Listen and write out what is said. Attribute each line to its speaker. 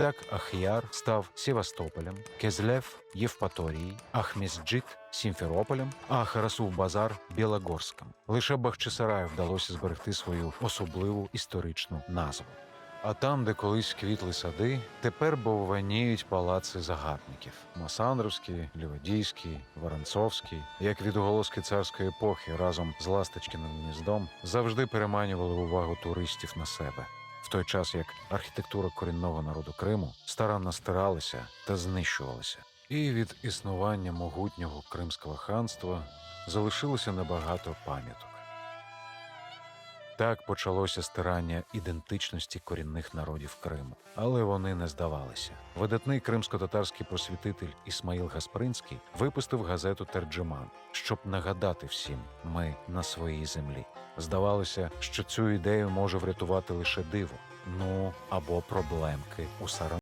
Speaker 1: Так Ахяр став Севастополем, Кезлев Євпаторією, Ахмісджит Сімферополем, а Харасув Базар Білогорськом. Лише Бахчисараю вдалося зберегти свою особливу історичну назву. А там, де колись квітли сади, тепер бовваніють палаци загарбників: Масандровський, Ліводійський, Воронцовський, як відголоски царської епохи разом з Ласточкиним гніздом завжди переманювали увагу туристів на себе. В той час як архітектура корінного народу Криму старанно стиралася та знищувалася. І від існування могутнього Кримського ханства залишилося небагато пам'яток. Так почалося стирання ідентичності корінних народів Криму, але вони не здавалися. Видатний кримсько-татарський просвітитель Ісмаїл Гаспринський випустив газету Терджиман, щоб нагадати всім, ми на своїй землі. Здавалося, що цю ідею може врятувати лише диво, ну або проблемки у Саран.